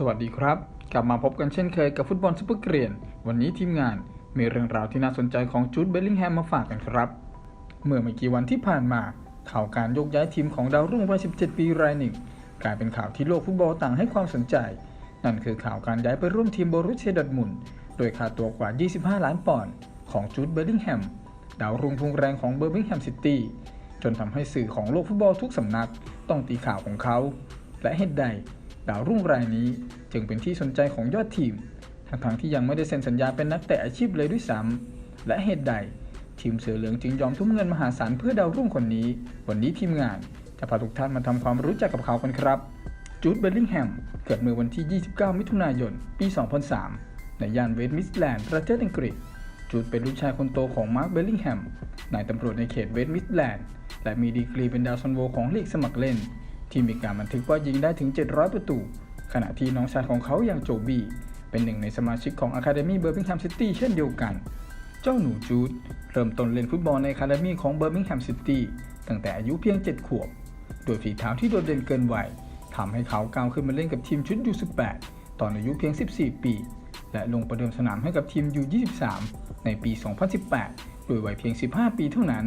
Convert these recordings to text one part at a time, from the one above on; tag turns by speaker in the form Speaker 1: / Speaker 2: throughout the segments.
Speaker 1: สวัสดีครับ กลับมาพบกันเช่นเคยกับฟุตบอลซุปเปอร์เกรียน วันนี้ทีมงานมีเรื่องราวที่น่าสนใจของจูดเบลลิงแฮมมาฝากกันครับ เมื่อไม่กี่วันที่ผ่านมาข่าวการโยกย้ายทีมของดาวรุ่งวัย 17 ปีรายหนึ่ง กลายเป็นข่าวที่โลกฟุตบอลต่างให้ความสนใจ นั่นคือข่าวการย้ายไปร่วมทีมบรุสเชียดมุนด์โดยค่าตัวกว่า 25 ล้านปอนด์ของจูดเบลลิงแฮมดาวรุ่งพุ่งแรงของเบอร์มิงแฮมซิตี้จนทำให้สื่อของโลกฟุตบอลทุกสำนักต้องตีข่าวของเขา และเหตุใด ดาวรุ่งรายนี้จึงเป็นที่สนใจของยอดทีมทั้งๆที่ยังไม่ได้เซ็นสัญญาเป็นนักเตะอาชีพเลยด้วยซ้ำและเหตุใด ทีมเสือเหลืองจึงยอมทุ่มเงินมหาศาลเพื่อดาวรุ่งคนนี้ วันนี้ทีมงานจะพาทุกท่านมาทำความรู้จักกับเขากันครับ จูดเบลลิงแฮม เกิดเมื่อวันที่ 29 มิถุนายน ปี 2003 ในย่านเวสต์มิสแลนด์ประเทศอังกฤษ จูดเป็นลูกชายคนโตของมาร์คเบลลิงแฮมนายตำรวจในเขตเวสต์มิสแลนด์และมีดีกรีเป็นดาวซันโวของลีกสมัครเล่น ที่มีการบันทึกว่ายิงได้ถึง 700 ประตู ขณะที่น้องชายของเขาอย่างโจบี้ เป็นหนึ่งในสมาชิกของ Academy Birmingham City เช่นเดียวกัน เจ้าหนูจูดเริ่มต้นเล่นฟุตบอลใน Academy ของ Birmingham City ตั้งแต่อายุเพียง 7 ขวบ โดยฝีเท้าที่โดดเด่นเกินวัยทำให้เขาก้าวขึ้นมาเล่นกับทีมชุด U18 ตอนอายุเพียง 14 ปี และลงประเดิมสนามให้กับทีม U23 ในปี 2018 โดยวัยเพียง 15 ปีเท่านั้น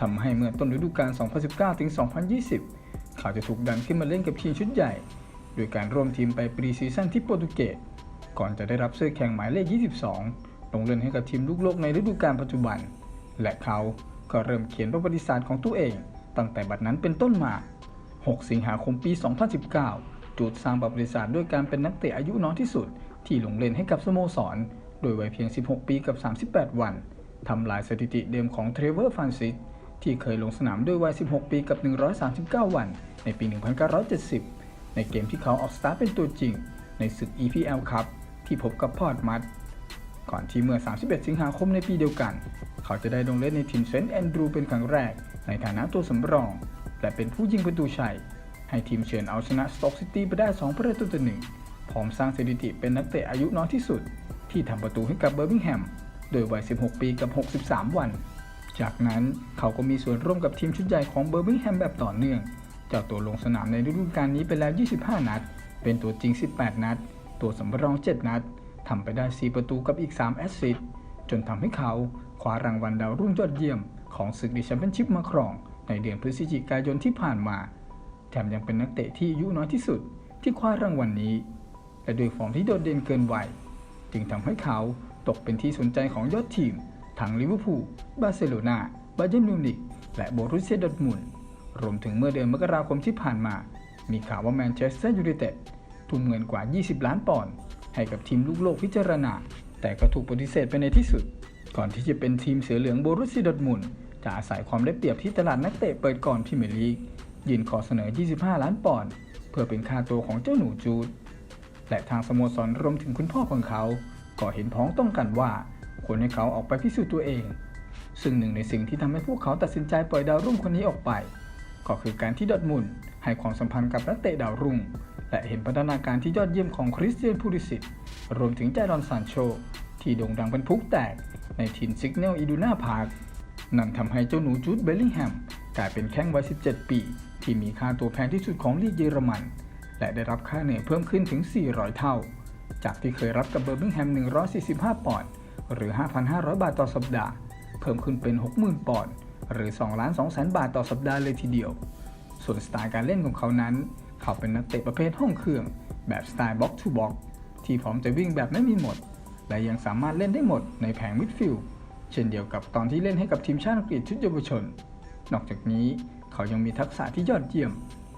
Speaker 1: ทำให้เมื่อต้นฤดูกาล 2019-2020 เขาจะถูกดันขึ้นมาเล่นกับทีมชุดใหญ่ โดยการร่วมทีมไปปรีซีซั่นที่โปรตุเกส ก่อนจะได้รับเสื้อแข่งหมายเลข 22 ลงเล่นให้กับทีมลูกโลกในฤดูกาลปัจจุบัน และเขาก็เริ่มเขียนประวัติศาสตร์ของตัวเอง ตั้งแต่บัดนั้นเป็นต้นมา 6 สิงหาคมปี 2019 จูดสร้างประวัติศาสตร์ด้วยการเป็นนักเตะอายุน้อยที่สุด ที่ลงเล่นให้กับสโมสร โดยวัยเพียง 16 ปีกับ 38 วันทำลายสถิติเดิมของเทรเวอร์ฟานซิส ที่เคยลงสนามด้วยวัย 16 ปีกับ 139 วัน ในปี 1970 ในเกมที่เขาออกสตาร์ทเป็นตัวจริง ในศึก EPL ครับที่พบกับพอร์ตมัด ก่อนที่เมื่อ 31 สิงหาคมในปีเดียวกัน เขาจะได้ลงเล่นในทีมเซนต์แอนดรูเป็นครั้งแรก ในฐานะตัวสำรอง และเป็นผู้ยิงประตูชัย ให้ทีมเชิญเอาชนะสต็อกซิตี้ไปได้ 2 ประตูต่อหนึ่งพร้อมสร้างสถิติเป็นนักเตะอายุน้อยที่สุด ที่ทำประตูให้กับเบอร์มิงแฮม โดยวัย 16 ปีกับ 63 วัน จากนั้นเขาก็มีส่วนร่วมกับทีมชุดใหญ่ของเบอร์มิงแฮมแบบต่อเนื่อง เจ้าตัวลงสนามในฤดูกาลนี้ไปแล้ว 25 นัด เป็นตัวจริง 18 นัด ตัวสำรอง 7 นัดทำไปได้ 4 ประตูกับอีก 3 แอสซิสต์จนทำให้เขาคว้ารางวัลดาวรุ่งยอดเยี่ยมของศึกดิแชมเปี้ยนชิพมาครอง ในเดือนพฤศจิกายนที่ผ่านมา แถมยังเป็นนักเตะที่อายุน้อยที่สุดที่คว้ารางวัลนนี้และด้วยฟอร์มที่โดดเด่นเกินวัยจึงทำให้เขาตกเป็นที่สนใจของยอดทีม ทั้งลิเวอร์พูล บาร์เซโลนาบาเยิร์นมิวนิกและโบรุสเซียดอร์ทมุนรวมถึงเมื่อเดือนมกราคมที่ผ่านมา มีข่าวว่าแมนเชสเตอร์ยูไนเต็ดทุ่มเงินกว่า 20 ล้านปอนด์ให้กับทีมลูกโลกพิจารณา แต่ก็ถูกปฏิเสธไปในที่สุด ก่อนที่จะเป็นทีมเสือเหลืองโบรุสเซียดอร์ทมุนจะอาศัยความได้เปรียบที่ตลาดนักเตะเปิดก่อนพรีเมียร์ลีกยื่นขอเสนอ 25 ล้านปอนด์เพื่อเป็นค่าตัวของเจ้าหนูจูดและทางสโมสรรวมถึงคุณพ่อของเขา ก็เห็นพ้องต้องกันว่า ควรให้เขาออกไปพิสูจน์ตัวเอง ซึ่งหนึ่งในสิ่งที่ทำให้พวกเขาตัดสินใจปล่อยดาวรุ่งคนนี้ออกไป ก็คือการที่ดอร์ทมุนให้ความสัมพันธ์กับนักเตะดาวรุ่ง และเห็นพัฒนาการที่ยอดเยี่ยมของคริสเตียนพูริสิตรวมถึงแจารอนซานโช ที่โด่งดังเป็นพลุแตกในทีมซิกเนลอีดูนาพาร์คนั่นทำให้เจ้าหนูจูดเบลลิงแฮมกลายเป็นแข้งวัย 17 ปี ที่มีค่าตัวแพงที่สุดของลีกเยอรมัน และได้รับค่าเหนื่อยเพิ่มขึ้นถึง 400 เท่า จากที่เคยรับกับเบอร์มิงแฮม 145 ปอนด์ หรือ 5,500 บาทต่อสัปดาห์ เพิ่มขึ้นเป็น 60,000 ปอนด์หรือ2ล้าน2แสนบาทต่อสัปดาห์เลยทีเดียว ส่วนสไตล์การเล่นของเขานั้น เขาเป็นนักเตะประเภทห้องเครื่อง แบบสไตล์บ็อกทูบ็อกที่พร้อมจะวิ่งแบบไม่มีหมด และยังสามารถเล่นได้หมดในแผงมิดฟิลด์เช่นเดียวกับตอนที่เล่นให้กับทีมชาติอังกฤษชุดเยาวชน นอกจากนี้เขายังมีทักษะที่ยอดเยี่ยม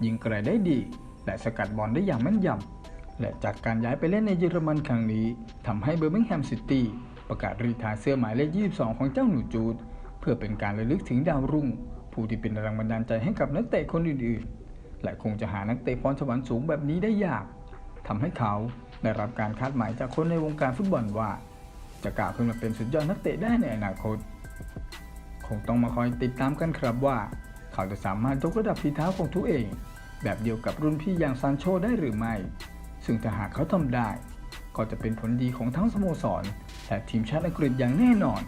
Speaker 1: ยิงไกลได้ดี และสกัดบอลได้อย่างแม่นยำและจากการย้ายไปเล่นในเยอรมันครั้งนี้ทำให้เบอร์มิงแฮมซิตี้ ประกาศรีทาเสื้อหมายเลข 22 ของเจ้าหนูจูด เพื่อเป็นการระลึกถึงดาวรุ่ง ผู้ที่เป็นแรงบันดาลใจให้กับนักเตะคนอื่นๆ และคงจะหานักเตะพรสวรรค์สูงแบบนี้ได้ยากทำให้เขาได้รับการคาดหมายจากคนในวงการฟุตบอลว่า จะกล่าวขึ้นมาเป็นสุดยอดนักเตะได้ในอนาคต คงต้องมาคอยติดตามกันครับว่า เขาจะสามารถยกระดับฝีเท้าของตัวเอง แบบเดียวกับรุ่นพี่อย่างซานโชได้หรือไม่ ซึ่งถ้าหากเขาทำได้ ก็จะเป็นผลดีของทั้งสโมสร และทีมชาติอังกฤษอย่างแน่นอน